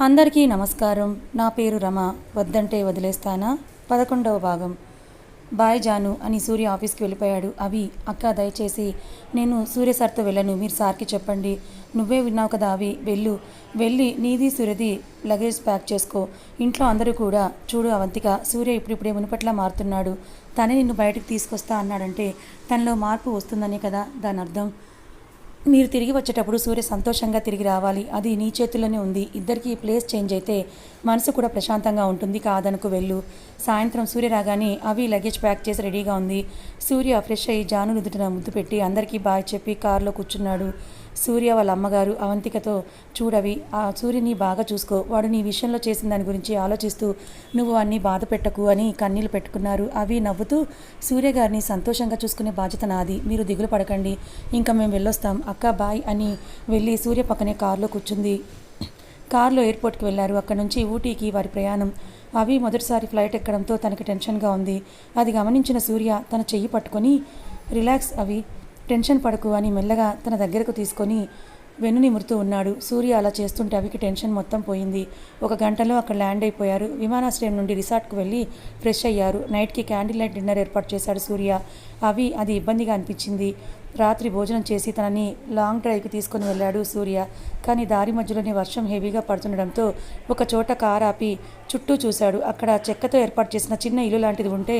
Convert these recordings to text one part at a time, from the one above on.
అందరికీ నమస్కారం. నా పేరు రమ. వద్దంటే వదిలేస్తానా? పదకొండవ భాగం. బాయ్ జాను అని సూర్య ఆఫీస్కి వెళ్ళిపోయాడు. అవి అక్క దయచేసి నేను సూర్య సార్తో వెళ్ళను. మీరు సార్కి చెప్పండి. నువ్వే విన్నావు కదా అవి. వెళ్ళు. వెళ్ళి నీది సూర్యది లగేజ్ ప్యాక్ చేసుకో. ఇంట్లో అందరూ కూడా చూడు అవంతిక సూర్య ఇప్పుడిప్పుడే మునుపట్లా మారుతున్నాడు. తనే నిన్ను బయటకు తీసుకొస్తా అన్నాడంటే తనలో మార్పు వస్తుందనే కదా దాని అర్థం మీరు తిరిగి వచ్చేటప్పుడు సూర్య సంతోషంగా తిరిగి రావాలి. అది నీ చేతుల్లోనే ఉంది. ఇద్దరికి ప్లేస్ చేంజ్ అయితే మనసు కూడా ప్రశాంతంగా ఉంటుంది. కాదనుకు వెళ్ళు. సాయంత్రం సూర్య రాగానే అవి లగేజ్ ప్యాక్ చేసి రెడీగా ఉంది. సూర్య ఫ్రెష్ అయ్యి జాను నుదుటిన ముద్దు పెట్టి అందరికీ బాయ్ చెప్పి కారులో కూర్చున్నాడు. సూర్య వాళ్ళ అమ్మగారు అవంతికతో చూడవి ఆ సూర్యని బాగా చూసుకో. వాడు నీ విషయంలో చేసిన దాని గురించి ఆలోచిస్తూ నువ్వు అన్ని బాధ పెట్టకు అని కన్నీళ్ళు పెట్టుకున్నారు. అవి నవ్వుతూ సూర్య గారిని సంతోషంగా చూసుకునే బాధ్యత నాది. మీరు దిగులు పడకండి. ఇంకా మేము వెళ్ళొస్తాం. అక్క బాయ్ అని వెళ్ళి సూర్య పక్కనే కారులో కూర్చుంది. కారులో ఎయిర్పోర్ట్కి వెళ్ళారు. అక్కడ నుంచి ఊటీకి వారి ప్రయాణం. అవి మొదటిసారి ఫ్లైట్ ఎక్కడంతో తనకి టెన్షన్గా ఉంది. అది గమనించిన సూర్య తన చెయ్యి పట్టుకొని రిలాక్స్ అవి. టెన్షన్ పడకు అని మెల్లగా తన దగ్గరకు తీసుకొని వెన్ను నిమురుతూ ఉన్నాడు. సూర్య అలా చేస్తుంటే అవికి టెన్షన్ మొత్తం పోయింది. ఒక గంటలో అక్కడ ల్యాండ్ అయిపోయారు. విమానాశ్రయం నుండి రిసార్ట్కు వెళ్ళి ఫ్రెష్ అయ్యారు. నైట్కి క్యాండిల్ లైట్ డిన్నర్ ఏర్పాటు చేశాడు సూర్య. అవి అది ఇబ్బందిగా అనిపించింది. రాత్రి భోజనం చేసి తనని లాంగ్ డ్రైవ్కి తీసుకొని వెళ్ళాడు సూర్య. కానీ దారి మధ్యలోనే వర్షం హెవీగా పడుతుండడంతో ఒక చోట కారు ఆపి చుట్టూ చూశాడు. అక్కడ చెక్కతో ఏర్పాటు చేసిన చిన్న ఇల్లు లాంటిది ఉంటే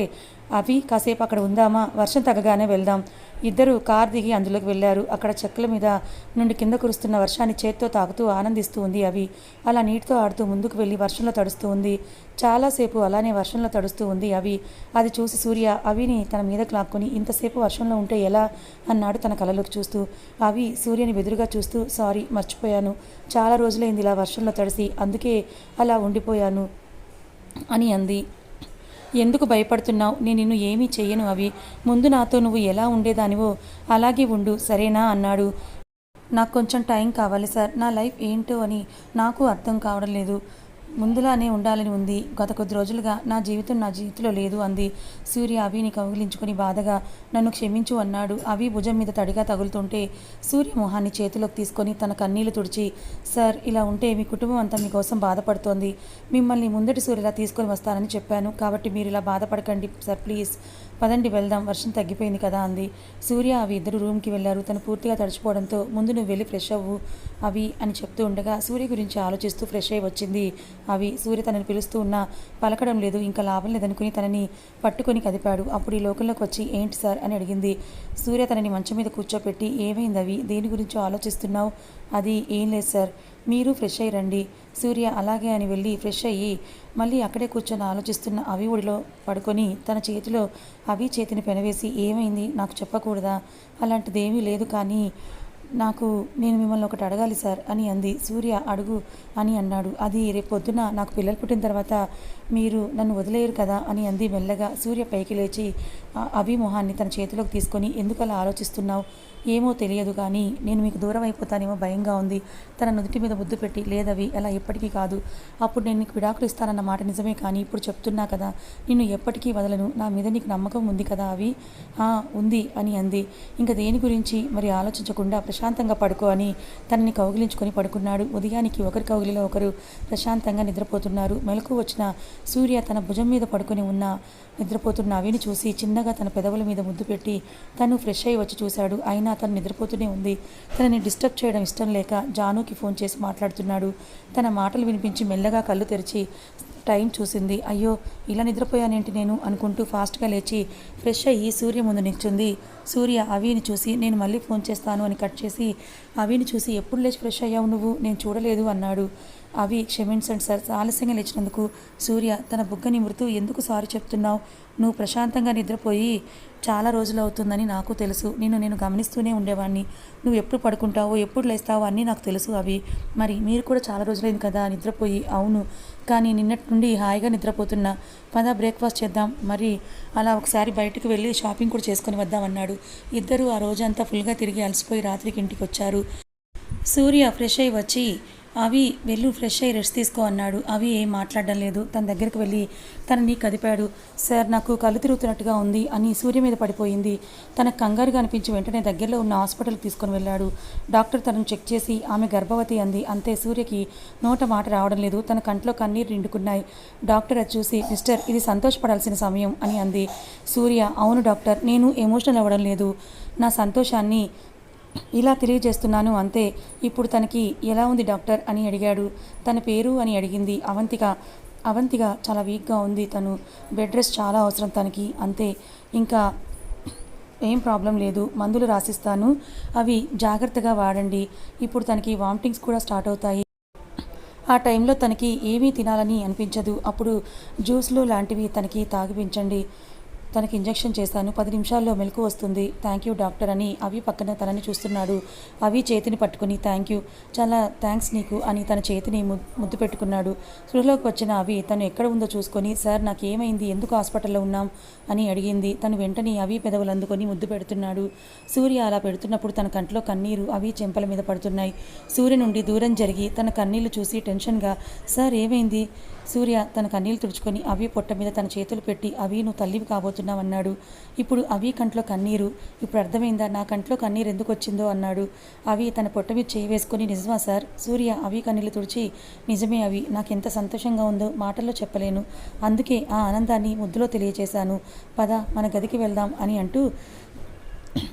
అవి కాసేపు అక్కడ ఉందామా? వర్షం తగ్గగానే వెళ్దాం. ఇద్దరు కార్ దిగి అందులోకి వెళ్ళారు. అక్కడ చెక్కల మీద నుండి కింద కురుస్తున్న వర్షాన్ని చేత్తో తాకుతూ ఆనందిస్తూ ఉంది అవి. అలా నీటితో ఆడుతూ ముందుకు వెళ్ళి వర్షంలో తడుస్తూ ఉంది. చాలాసేపు అలానే వర్షంలో తడుస్తూ ఉంది అవి. అది చూసి సూర్య అవిని తన మీదకు లాక్కొని ఇంతసేపు వర్షంలో ఉంటే ఎలా? అన్నాడు తన కలలోకి చూస్తూ. అవి సూర్యని బెదురుగా చూస్తూ సారీ మర్చిపోయాను. చాలా రోజులైంది ఇలా వర్షంలో తడిసి అందుకే అలా ఉండిపోయాను అని అంది. ఎందుకు భయపడుతున్నావు? నేను నిన్ను ఏమీ చెయ్యను అవి. ముందు నాతో నువ్వు ఎలా ఉండేదానివో అలాగే ఉండు సరేనా? అన్నాడు. నాకు కొంచెం టైం కావాలి సార్. నా లైఫ్ ఏంటో అని నాకు అర్థం కావడం లేదు. ముందులానే ఉండాలని ఉంది. గత కొద్ది రోజులుగా నా జీవితం నా జీవితంలో లేదు అంది. సూర్య అవిని కౌగిలించుకుని బాధగా నన్ను క్షమించు అన్నాడు. అవి భుజం మీద తడిగా తగులుతుంటే సూర్య మొహాన్ని చేతిలోకి తీసుకొని తన కన్నీళ్ళు తుడిచి సార్ ఇలా ఉంటే మీ కుటుంబం అంతా మీకోసం బాధపడుతోంది. మిమ్మల్ని ముందటి సూర్యులా తీసుకొని వస్తానని చెప్పాను. కాబట్టి మీరు ఇలా బాధపడకండి సార్ ప్లీజ్. పదండి వెళ్దాం వర్షం తగ్గిపోయింది కదా అంది. సూర్య అవి ఇద్దరు రూమ్కి వెళ్ళారు. తను పూర్తిగా తడిచిపోవడంతో ముందు నువ్వు వెళ్ళి ఫ్రెష్ అవ్వు అవి అని చెప్తూ ఉండగా సూర్య గురించి ఆలోచిస్తూ ఫ్రెష్ అయి వచ్చింది. అవి సూర్య తనని పిలుస్తూ ఉన్నా పలకడం లేదు ఇంకా లాభం లేదనుకుని తనని పట్టుకొని కదిపాడు. అప్పుడు ఈ లోకంలోకి వచ్చి ఏంటి సార్ అని అడిగింది. సూర్య తనని మంచం మీద కూర్చోపెట్టి ఏమైంది అవి? దేని గురించో ఆలోచిస్తున్నావు? అది ఏం లేదు సార్. మీరు ఫ్రెష్ అయ్యి రండి. సూర్య అలాగే అని వెళ్ళి ఫ్రెష్ అయ్యి మళ్ళీ అక్కడే కూర్చొని ఆలోచిస్తున్న అవి ఒడిలో పడుకొని తన చేతిలో అవి చేతిని పెనవేసి ఏమైంది? నాకు చెప్పకూడదా? అలాంటిదేమీ లేదు కానీ నాకు నేను మిమ్మల్ని ఒకటి అడగాలి సార్ అని అంది. సూర్య అడుగు అని అన్నాడు. అది రేపు పొద్దున నాకు పిల్లలు పుట్టిన తర్వాత మీరు నన్ను వదిలేయరు కదా అని అంది మెల్లగా. సూర్య పైకి లేచి ఆ తన చేతిలోకి తీసుకొని ఎందుకు అలా ఆలోచిస్తున్నావు? ఏమో తెలియదు కానీ నేను మీకు దూరం అయిపోతానేమో భయంగా ఉంది. తన నుదుటి మీద ముద్దు పెట్టి లేదవి అలా ఎప్పటికీ కాదు. అప్పుడు నేను నీకు విడాకులు ఇస్తానన్న మాట నిజమే కానీ ఇప్పుడు చెప్తున్నా కదా. నిన్ను ఎప్పటికీ వదలను. నా మీద నీకు నమ్మకం ఉంది కదా అవి? ఉంది అని అంది. ఇంకా దేని గురించి? మరి ఆలోచించకుండా ప్రశాంతంగా పడుకో అని తనని కౌగిలించుకొని పడుకున్నాడు. ఉదయానికి ఒకరి కౌగిలిలో ఒకరు ప్రశాంతంగా నిద్రపోతున్నారు. మెలకు వచ్చిన సూర్య తన భుజం మీద పడుకొని ఉన్న నిద్రపోతున్న అవిని చూసి చిన్నగా తన పెదవుల మీద ముద్దు పెట్టి తను ఫ్రెష్ అయ్యి వచ్చి చూశాడు. అయినా తను నిద్రపోతూనే ఉంది. తనని డిస్టర్బ్ చేయడం ఇష్టం లేక జానుకి ఫోన్ చేసి మాట్లాడుతున్నాడు. తన మాటలు వినిపించి మెల్లగా కళ్ళు తెరిచి టైం చూసింది. అయ్యో ఇలా నిద్రపోయానేంటి నేను? అనుకుంటూ ఫాస్ట్గా లేచి ఫ్రెష్ అయ్యి సూర్య ముందు నిల్చుంది. సూర్య అవిని చూసి నేను మళ్ళీ ఫోన్ చేస్తాను అని కట్ చేసి అవిని చూసి ఎప్పుడు లేచి ఫ్రెష్ అయ్యావు నువ్వు? నేను చూడలేదు అన్నాడు. అవి క్షమించండి సార్ ఆలస్యంగా లేచినందుకు సూర్య తన బుగ్గ నిమురుతూ ఎందుకు సారీ చెప్తున్నావు? నువ్వు ప్రశాంతంగా నిద్రపోయి చాలా రోజులు అవుతుందని నాకు తెలుసు. నిన్ను నేను గమనిస్తూనే ఉండేవాడిని నువ్వు ఎప్పుడు పడుకుంటావో ఎప్పుడు లేస్తావో అన్నీ నాకు తెలుసు అవి. మరి మీరు కూడా చాలా రోజులైంది కదా నిద్రపోయి. అవును కానీ నిన్నటి నుండి హాయిగా నిద్రపోతున్నా పద బ్రేక్ఫాస్ట్ చేద్దాం మరి అలా ఒకసారి బయటకు వెళ్ళి షాపింగ్ కూడా చేసుకొని వద్దామన్నాడు ఇద్దరు ఆ రోజంతా ఫుల్గా తిరిగి అలసిపోయి రాత్రికి ఇంటికి వచ్చారు సూర్య ఫ్రెష్ అయి వచ్చి అవి వెళ్ళు ఫ్రెష్ అయ్యి రెస్ట్ తీసుకో అన్నాడు. అవి ఏం మాట్లాడడం లేదు. తన దగ్గరికి వెళ్ళి తనని కదిపాడు సార్ నాకు కళ్ళు తిరుగుతున్నట్టుగా ఉంది అని సూర్య మీద పడిపోయింది. తన కంగారుగా అనిపించి వెంటనే దగ్గరలో ఉన్న హాస్పిటల్కి తీసుకొని వెళ్ళాడు. డాక్టర్ తనను చెక్ చేసి ఆమె గర్భవతి అంది. అంతే సూర్యకి నోట మాట రావడం లేదు. తన కంట్లో కన్నీరు నిండుకున్నాయి. డాక్టర్ అది చూసి మిస్టర్ ఇది సంతోషపడాల్సిన సమయం అని అంది. సూర్య అవును డాక్టర్ నేను ఎమోషనల్ అవ్వడం లేదు. నా సంతోషాన్ని ఇలా తెలియజేస్తున్నాను అంతే. ఇప్పుడు తనకి ఎలా ఉంది డాక్టర్ అని అడిగాడు. తన పేరు అని అడిగింది అవంతిక. అవంతిక చాలా వీక్గా ఉంది. తను బెడ్ రెస్ట్ చాలా అవసరం తనకి అంతే. ఇంకా ఏం ప్రాబ్లం లేదు. మందులు రాసిస్తాను. అవి జాగ్రత్తగా వాడండి. ఇప్పుడు తనకి వామిటింగ్స్ కూడా స్టార్ట్ అవుతాయి. ఆ టైంలో తనకి ఏమీ తినాలని అనిపించదు. అప్పుడు జ్యూస్లు లాంటివి తనకి తాగిపించండి. తనకి ఇంజెక్షన్ చేశాను. పది నిమిషాల్లో మెలకు వస్తుంది. థ్యాంక్ యూ డాక్టర్ అని అవి పక్కన తనని చూస్తున్నాడు. అవి చేతిని పట్టుకుని థ్యాంక్ యూ. చాలా థ్యాంక్స్ నీకు అని తన చేతిని ముద్దు పెట్టుకున్నాడు. స్పృహలోకి వచ్చిన అవి తను ఎక్కడ ఉందో చూసుకొని సార్ నాకు ఏమైంది ఎందుకు హాస్పిటల్లో ఉన్నాం? అని అడిగింది. తను వెంటనే అవి పెదవులు అందుకొని ముద్దు పెడుతున్నాడు. సూర్య అలా పెడుతున్నప్పుడు తన కంట్లో కన్నీరు అవి చెంపల మీద పడుతున్నాయి. సూర్య నుండి దూరం జరిగి తన కన్నీళ్ళు చూసి టెన్షన్గా సార్ ఏమైంది? సూర్య తన కన్నీళ్ళు తుడుచుకొని అవి పొట్ట మీద తన చేతులు పెట్టి అవి నువ్వు తల్లివి అన్నాడు ఇప్పుడు అవి కంట్లో కన్నీరు. ఇప్పుడు అర్థమైందా? నా కంట్లో కన్నీరు ఎందుకు వచ్చిందో? అన్నాడు. అవి తన పొట్ట మీద చేయి వేసుకొని నిజమా సార్? సూర్య అవి కన్నీళ్ళు తుడిచి నిజమే అవి. నాకు ఎంత సంతోషంగా ఉందో మాటల్లో చెప్పలేను. అందుకే ఆ ఆనందాన్ని ముద్దులో తెలియచేశాను. పద మన గదికి వెళ్దాం అని అంటూ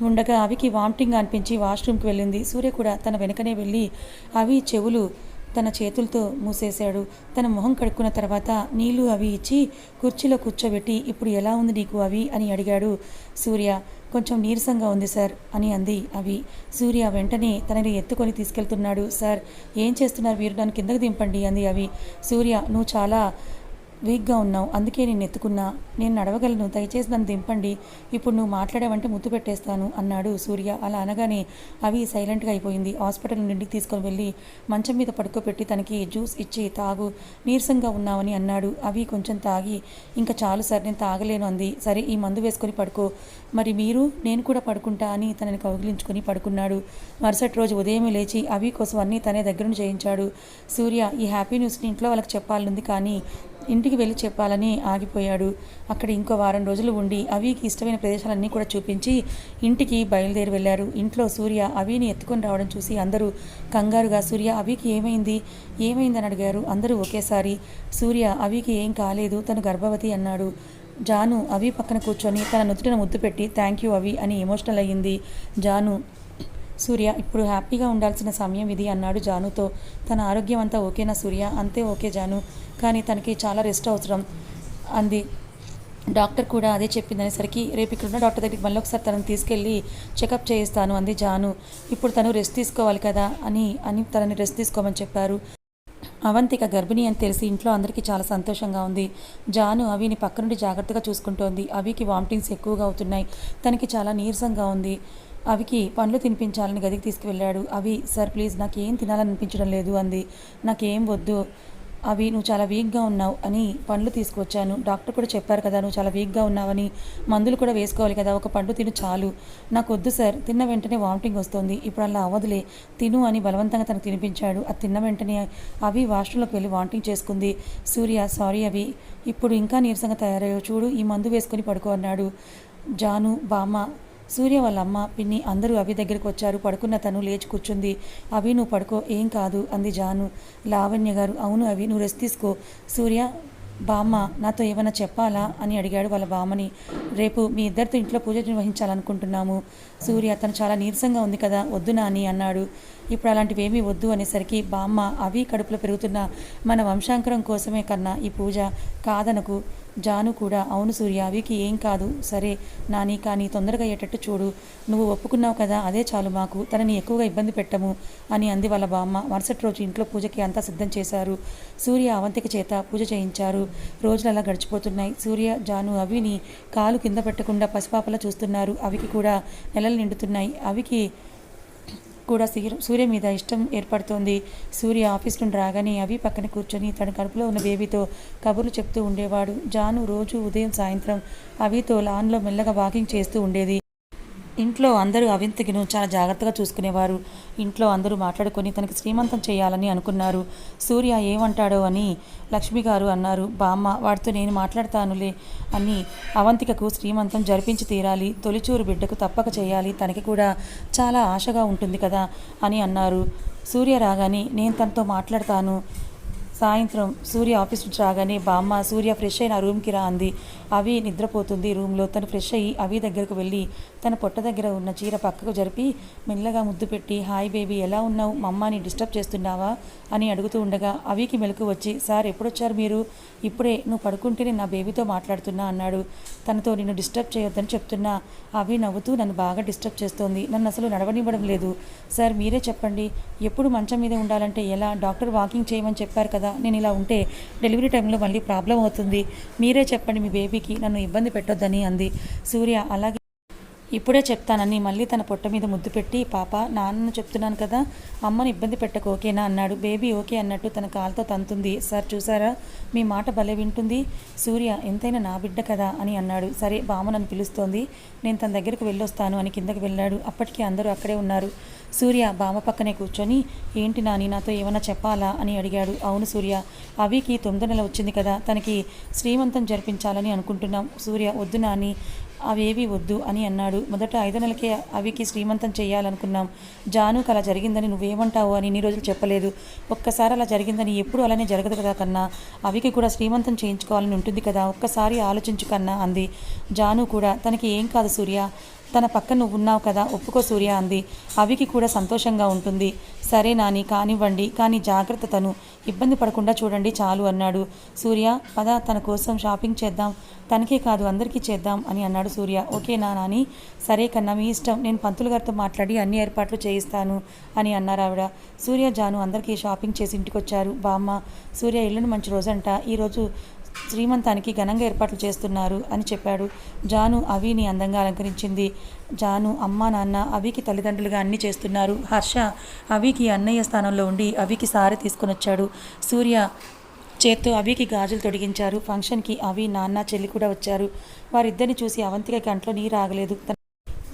ఉండగా అవికి వామిటింగ్ అనిపించి వాష్రూమ్కి వెళ్ళింది. సూర్య కూడా తన వెనుకనే వెళ్ళి అవి చెవులు. తన చేతులతో మూసేశాడు. తన మొహం కడుక్కున్న తర్వాత నీళ్ళు అవి ఇచ్చి కుర్చీలో కూర్చోబెట్టి ఇప్పుడు ఎలా ఉంది నీకు అవి? అని అడిగాడు. సూర్య కొంచెం నీరసంగా ఉంది సార్ అని అంది అవి. సూర్య వెంటనే తనని ఎత్తుకొని తీసుకెళ్తున్నాడు. సార్ ఏం చేస్తున్నారు? వీరు నన్ను కిందకు దింపండి అంది అవి. సూర్య నువ్వు చాలా వీక్గా ఉన్నావు అందుకే నేను ఎత్తుకున్నా. నేను నడవగలను దయచేసి నన్ను దింపండి. ఇప్పుడు నువ్వు మాట్లాడావంటే ముద్దు పెట్టేస్తాను అన్నాడు సూర్య. అలా అనగానే అవి సైలెంట్గా అయిపోయింది. హాస్పిటల్ నుండి తీసుకొని వెళ్ళి మంచం మీద పడుకోబెట్టి తనకి జ్యూస్ ఇచ్చి తాగు నీరసంగా ఉన్నావని అన్నాడు. అవి కొంచెం తాగి ఇంకా చాలు సార్ నేను తాగలేను అంది. సరే ఈ మందు వేసుకొని పడుకో. మరి మీరు నేను కూడా పడుకుంటా అని తనని కౌగిలించుకొని పడుకున్నాడు. మరుసటి రోజు ఉదయమే లేచి అవి కోసం అన్నీ తనే దగ్గరను చేయించాడు. సూర్య ఈ హ్యాపీ న్యూస్ని ఇంట్లో వాళ్ళకి చెప్పాలనుంది కానీ ఇంటికి వెళ్ళి చెప్పాలని ఆగిపోయాడు. అక్కడ ఇంకో వారం రోజులు ఉండి అవికి ఇష్టమైన ప్రదేశాలన్నీ కూడా చూపించి ఇంటికి బయలుదేరి వెళ్ళారు. ఇంట్లో సూర్య అవిని ఎత్తుకొని రావడం చూసి అందరూ కంగారుగా సూర్య అవికి ఏమైంది? ఏమైందని అడిగారు. అందరూ ఒకేసారి సూర్య అవికి ఏం కాలేదు తను గర్భవతి అన్నాడు. జాను అవి పక్కన కూర్చొని తన నుదుటిన ముద్దు పెట్టి థ్యాంక్ యూ అవి అని ఎమోషనల్ అయ్యింది. జాను సూర్య ఇప్పుడు హ్యాపీగా ఉండాల్సిన సమయం ఇది అన్నాడు జానుతో. తన ఆరోగ్యం అంతా ఓకేనా సూర్య? అంతే ఓకే జాను కానీ తనకి చాలా రెస్ట్ అవసరం అంది. డాక్టర్ కూడా అదే చెప్పిందనేసరికి రేపు ఇక్కడ ఉన్న డాక్టర్ దగ్గరికి మళ్ళీ ఒకసారి తనని తీసుకెళ్ళి చెకప్ చేయిస్తాను అంది జాను. ఇప్పుడు తను రెస్ట్ తీసుకోవాలి కదా అని అని తనని రెస్ట్ తీసుకోమని చెప్పారు. అవంతిక గర్భిణి అని తెలిసి ఇంట్లో అందరికీ చాలా సంతోషంగా ఉంది. జాను అవిని పక్క నుండి జాగ్రత్తగా చూసుకుంటోంది. అవికి వామిటింగ్స్ ఎక్కువగా అవుతున్నాయి. తనకి చాలా నీరసంగా ఉంది. అవికి పండ్లు తినిపించాలని గదికి తీసుకువెళ్ళాడు. అవి సార్ ప్లీజ్ నాకేం తినాలనిపించడం లేదు అంది. నాకేం వద్దు. అవి నువ్వు చాలా వీక్గా ఉన్నావు అని పండ్లు తీసుకువచ్చాను. డాక్టర్ కూడా చెప్పారు కదా నువ్వు చాలా వీక్గా ఉన్నావని. మందులు కూడా వేసుకోవాలి కదా ఒక పండు తిను చాలు. నాకు వద్దు సార్. తిన్న వెంటనే వామిటింగ్ వస్తుంది. ఇప్పుడు అలా అవ్వదులే. తిను అని బలవంతంగా తనకు తినిపించాడు. అది తిన్న వెంటనే అవి వాష్రూమ్లోకి వెళ్ళి వామిటింగ్ చేసుకుంది. సూర్య సారీ అవి. ఇప్పుడు ఇంకా నీరసంగా తయారయ్యో చూడు ఈ మందు వేసుకొని పడుకో అన్నాడు జాను బామ్మ. సూర్య వాళ్ళ అమ్మ పిన్ని అందరూ అవి దగ్గరికి వచ్చారు. పడుకున్న తను లేచి కూర్చుంది. అవి నువ్వు పడుకో. ఏం కాదు అంది జాను. లావణ్య గారు అవును అవి. నువ్వు రెస్ట్ తీసుకో. సూర్య బామ్మ నాతో ఏమైనా చెప్పాలా? అని అడిగాడు వాళ్ళ బామ్మని. రేపు మీ ఇద్దరితో ఇంట్లో పూజ నిర్వహించాలనుకుంటున్నాము. సూర్య తను చాలా నీరసంగా ఉంది కదా. వద్దునా అని అన్నాడు. ఇప్పుడు అలాంటివి ఏమీ వద్దు అనేసరికి బామ్మ అవి కడుపులో పెరుగుతున్న. మన వంశాంకరం కోసమే కన్నా ఈ పూజ కాదనకు. జాను కూడా అవును సూర్య అవికి ఏం కాదు. సరే నాని కానీ తొందరగా అయ్యేటట్టు చూడు. నువ్వు ఒప్పుకున్నావు కదా అదే చాలు మాకు. తనని ఎక్కువగా ఇబ్బంది పెట్టము అని అంది వాళ్ళ బామ్మ. మరుసటి రోజు ఇంట్లో పూజకి అంతా సిద్ధం చేశారు. సూర్య అవంతిక చేత పూజ చేయించారు. రోజులు అలా గడిచిపోతున్నాయి. సూర్య జాను అవిని కాలు కింద పెట్టకుండా పసిపాపలా చూస్తున్నారు. అవికి కూడా నెలలు నిండుతున్నాయి. అవికి కూడా సూర్య సూర్య మీద ఇష్టం ఏర్పడుతోంది. సూర్య ఆఫీస్ నుండి రాగానే అవి పక్కన కూర్చొని తన కడుపులో ఉన్న బేబీతో కబుర్లు చెప్తూ ఉండేవాడు. జాను రోజు ఉదయం సాయంత్రం అవితో లాన్లో మెల్లగా వాకింగ్ చేస్తూ ఉండేది. ఇంట్లో అందరూ అవింతకిను చాలా జాగ్రత్తగా చూసుకునేవారు. ఇంట్లో అందరూ మాట్లాడుకొని తనకి శ్రీమంతం చేయాలని అనుకున్నారు. సూర్య ఏమంటాడో అని లక్ష్మి గారు అన్నారు. బామ్మ వాడితో నేను మాట్లాడతానులే అని అవంతికకు శ్రీమంతం జరిపించి తీరాలి. తొలిచూరు బిడ్డకు తప్పక చేయాలి. తనకి కూడా చాలా ఆశగా ఉంటుంది కదా అని అన్నారు. సూర్య రాగానే నేను తనతో మాట్లాడతాను. సాయంత్రం సూర్య ఆఫీస్ నుంచి రాగానే బామ్మ సూర్య ఫ్రెష్ అయిన రూమ్కి రా అంది. అవి నిద్రపోతుంది రూమ్లో. తను ఫ్రెష్ అయ్యి అవి దగ్గరకు వెళ్ళి తన పొట్ట దగ్గర ఉన్న చీర పక్కకు జరిపి మెల్లగా ముద్దు పెట్టి హాయ్ బేబీ ఎలా ఉన్నావు? మమ్మని డిస్టర్బ్ చేస్తున్నావా? అని అడుగుతూ ఉండగా అవికి మెలకు వచ్చి సార్ ఎప్పుడొచ్చారు మీరు? ఇప్పుడే నువ్వు పడుకుంటేనే నా బేబీతో మాట్లాడుతున్నా అన్నాడు. తనతో నిన్ను డిస్టర్బ్ చేయొద్దని చెప్తున్నా. అవి నవ్వుతూ నన్ను బాగా డిస్టర్బ్ చేస్తోంది. నన్ను అసలు నడవనివ్వడం లేదు. సార్ మీరే చెప్పండి. ఎప్పుడు మంచం మీద ఉండాలంటే ఎలా? డాక్టర్ వాకింగ్ చేయమని చెప్పారు కదా. నేను ఇలా ఉంటే డెలివరీ టైంలో మళ్ళీ ప్రాబ్లం అవుతుంది. మీరే చెప్పండి మీ బేబీకి నన్ను ఇబ్బంది పెట్టొద్దని అంది. సూర్య అలాగే ఇప్పుడే చెప్తానని మళ్ళీ తన పొట్ట మీద ముద్దు పెట్టి పాప నాన్న చెప్తున్నాను కదా అమ్మని ఇబ్బంది పెట్టకు ఓకేనా? అన్నాడు. బేబీ ఓకే అన్నట్టు తన కాలుతో తంతుంది. సార్ చూసారా? మీ మాట భలే వింటుంది. సూర్య ఎంతైనా నా బిడ్డ కదా అని అన్నాడు. సరే బామ్మ నన్ను పిలుస్తోంది. నేను తన దగ్గరకు వెళ్ళొస్తాను అని కిందకి వెళ్ళాడు. అప్పటికి అందరూ అక్కడే ఉన్నారు. సూర్య బామ్మ పక్కనే కూర్చొని ఏంటి నాని నాతో ఏమైనా చెప్పాలా? అని అడిగాడు. అవును సూర్య అవికి తొమ్మిది నెల వచ్చింది కదా తనకి శ్రీమంతం జరిపించాలని అనుకుంటున్నాం. సూర్య వద్దు నాని అవేవి వద్దు అని అన్నాడు. మొదట ఐదు నెలకే అవికి శ్రీమంతం చేయాలనుకున్నాం. జానుకు అలా జరిగిందని నువ్వేమంటావు అని ఇన్ని రోజులు చెప్పలేదు. ఒక్కసారి అలా జరిగిందని ఎప్పుడు అలానే జరగదు కదా కన్నా. అవికి కూడా శ్రీమంతం చేయించుకోవాలని ఉంటుంది కదా ఒక్కసారి ఆలోచించు కన్నా అంది. జాను కూడా తనకి ఏం కాదు సూర్య తన పక్క నువ్వు ఉన్నావు కదా ఒప్పుకో సూర్య అంది. అవికి కూడా సంతోషంగా ఉంటుంది. సరే నాని కానివ్వండి కానీ జాగ్రత్త తను. ఇబ్బంది పడకుండా చూడండి చాలు అన్నాడు. సూర్య పద తన కోసం షాపింగ్ చేద్దాం. తనకే కాదు అందరికీ చేద్దాం అని అన్నాడు సూర్య. ఓకేనా నాని? సరే కన్నా మీ ఇష్టం. నేను పంతులు గారితో మాట్లాడి అన్ని ఏర్పాట్లు చేయిస్తాను అని అన్నారు ఆవిడ. సూర్య జాను అందరికీ షాపింగ్ చేసి ఇంటికి వచ్చారు బామ్మ సూర్య ఇల్లుని మంచి రోజంట. ఈరోజు శ్రీమంతానికి ఘనంగా ఏర్పాట్లు చేస్తున్నారు అని చెప్పాడు. జాను అవిని అందంగా అలంకరించింది. జాను అమ్మ నాన్న అవికి తల్లిదండ్రులుగా అన్ని చేస్తున్నారు. హర్ష అవికి అన్నయ్య స్థానంలో ఉండి అవికి సారి తీసుకొని వచ్చాడు సూర్య చేత్తో అవికి గాజులు తొడిగించారు. ఫంక్షన్కి అవి నాన్న చెల్లి కూడా వచ్చారు. వారిద్దరిని చూసి అవంతిక కంట్లో నీరు ఆగలేదు.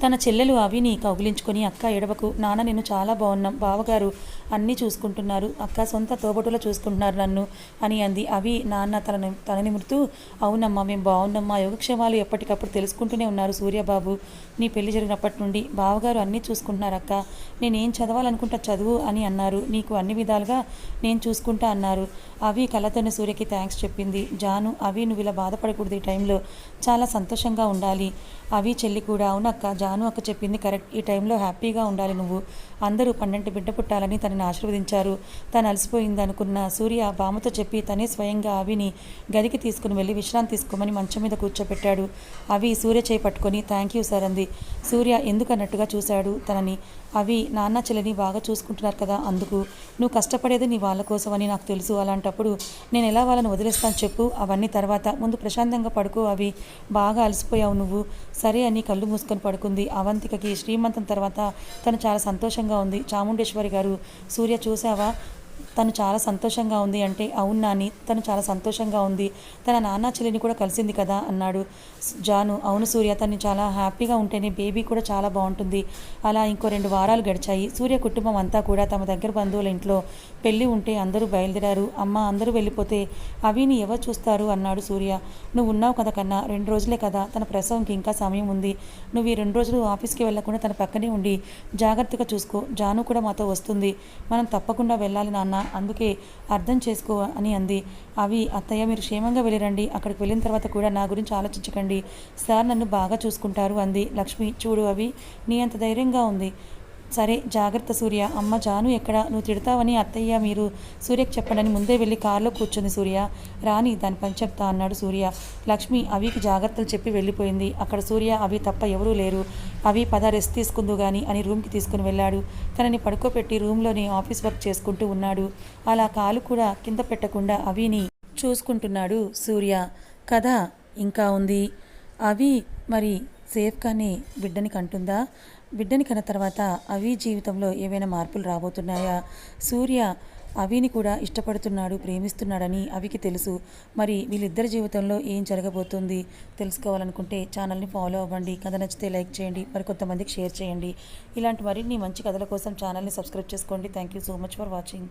తన- చెల్లెలు అవిని కౌగిలించుకొని అక్క ఎడవకు నాన్న నేను చాలా బాగున్నాం బావగారు అన్నీ చూసుకుంటున్నారు. అక్క సొంత తోబుట్టులో చూసుకుంటున్నారు నన్ను అని అంది. అవి నాన్న తన తన నిమురుతూ అవునమ్మా మేము బాగున్నామ్మా యోగక్షేమాలు ఎప్పటికప్పుడు తెలుసుకుంటూనే ఉన్నారు సూర్యబాబు. నీ పెళ్ళి జరిగినప్పటి నుండి బావగారు అన్నీ చూసుకుంటున్నారు అక్క. నేనేం చదవాలనుకుంటా చదువు అని అన్నారు. నీకు అన్ని విధాలుగా నేను చూసుకుంటా అన్నారు. అవి కళ్ళతోనే సూర్యకి థ్యాంక్స్ చెప్పింది. జాను అవి నువ్వు ఇలా బాధపడకూడదు ఈ టైంలో. చాలా సంతోషంగా ఉండాలి. అవి చెల్లి కూడా అవునక్క జాను అక్క చెప్పింది కరెక్ట్. ఈ టైంలో హ్యాపీగా ఉండాలి నువ్వు. అందరూ పన్నెండు బిడ్డ పుట్టాలని తనని ఆశీర్వదించారు. తను అలసిపోయింది అనుకున్న సూర్య బామ్మతో చెప్పి తనే స్వయంగా అవిని గదికి తీసుకుని వెళ్ళి విశ్రాంతి తీసుకోమని మంచం మీద కూర్చోపెట్టాడు. అవి సూర్య చేయి పట్టుకొని థ్యాంక్ యూ సార్ అంది. సూర్య ఎందుకన్నట్టుగా చూశాడు తనని. అవి నాన్న చెల్లిని బాగా చూసుకుంటున్నారు కదా అందుకు. నువ్వు కష్టపడేది నీ వాళ్ళ కోసం అని నాకు తెలుసు. అలాంటప్పుడు నేను ఎలా వాళ్ళని వదిలేస్తాను చెప్పు. అవన్నీ తర్వాత. ముందు ప్రశాంతంగా పడుకో అవి. బాగా అలసిపోయావు నువ్వు. సరే అని కళ్ళు మూసుకొని పడుకుంది. అవంతికకి శ్రీమంతం తర్వాత తను చాలా సంతోషంగా ఉంది. చాముండేశ్వరి గారు సూర్య చూసావా తను చాలా సంతోషంగా ఉంది అంటే అవును నాని తను చాలా సంతోషంగా ఉంది. తన నాన్న చెల్లిని కూడా కలిసింది కదా అన్నాడు. జాను అవును సూర్య తను చాలా హ్యాపీగా ఉంటేనే బేబీ కూడా చాలా బాగుంటుంది. అలా ఇంకో రెండు వారాలు గడిచాయి. సూర్య కుటుంబం అంతా కూడా తమ దగ్గర బంధువుల ఇంట్లో పెళ్ళి ఉంటే అందరూ బయలుదేరారు. అమ్మ అందరూ వెళ్ళిపోతే అవిని ఎవరు చూస్తారు? అన్నాడు సూర్య. నువ్వు ఉన్నావు కదా కన్నా రెండు రోజులే కదా. తన ప్రసవంకి ఇంకా సమయం ఉంది. నువ్వు ఈ రెండు రోజులు ఆఫీస్కి వెళ్ళకుండా తన పక్కనే ఉండి జాగ్రత్తగా చూసుకో. జాను కూడా మాతో వస్తుంది. మనం తప్పకుండా వెళ్ళాలి నాన్న. అందుకే అర్థం చేసుకో అని అంది. అవి అత్తయ్య మీరు క్షేమంగా వెళ్ళిరండి. అక్కడికి వెళ్ళిన తర్వాత కూడా నా గురించి ఆలోచించకండి. సార్ నన్ను బాగా చూసుకుంటారు అంది. లక్ష్మి చూడు అవి నీ అంత ధైర్యంగా ఉంది. సరే జాగ్రత్త సూర్య. అమ్మ జాను ఎక్కడ? నువ్వు తిడతావని అత్తయ్య మీరు సూర్యకు చెప్పండి ముందే వెళ్ళి కారులో కూర్చుంది సూర్య. రాని దాని పని చెప్తా అన్నాడు సూర్య. లక్ష్మి అవికి జాగ్రత్తలు చెప్పి వెళ్ళిపోయింది. అక్కడ సూర్య అవి తప్ప ఎవరూ లేరు. అవి పద రెస్ట్ తీసుకుందు కానీ అని రూమ్కి తీసుకుని వెళ్ళాడు. తనని పడుకోబెట్టి రూమ్లోని ఆఫీస్ వర్క్ చేసుకుంటూ ఉన్నాడు. అలా కాలు కూడా కింద పెట్టకుండా అవిని చూసుకుంటున్నాడు సూర్య. కథ ఇంకా ఉంది. అవి మరి సేఫ్గానే బిడ్డని కంటుందా? బిడ్డని కన్న తర్వాత అవి జీవితంలో ఏవైనా మార్పులు రాబోతున్నాయా? సూర్య అవిని కూడా ఇష్టపడుతున్నాడు ప్రేమిస్తున్నాడని అవికి తెలుసు. మరి వీళ్ళిద్దరి జీవితంలో ఏం జరగబోతుంది తెలుసుకోవాలనుకుంటే ఛానల్ని ఫాలో అవ్వండి. కథ నచ్చితే లైక్ చేయండి మరి కొంతమందికి షేర్ చేయండి. ఇలాంటి మరిన్ని మంచి కథల కోసం ఛానల్ని సబ్స్క్రైబ్ చేసుకోండి. Thank you so much for watching.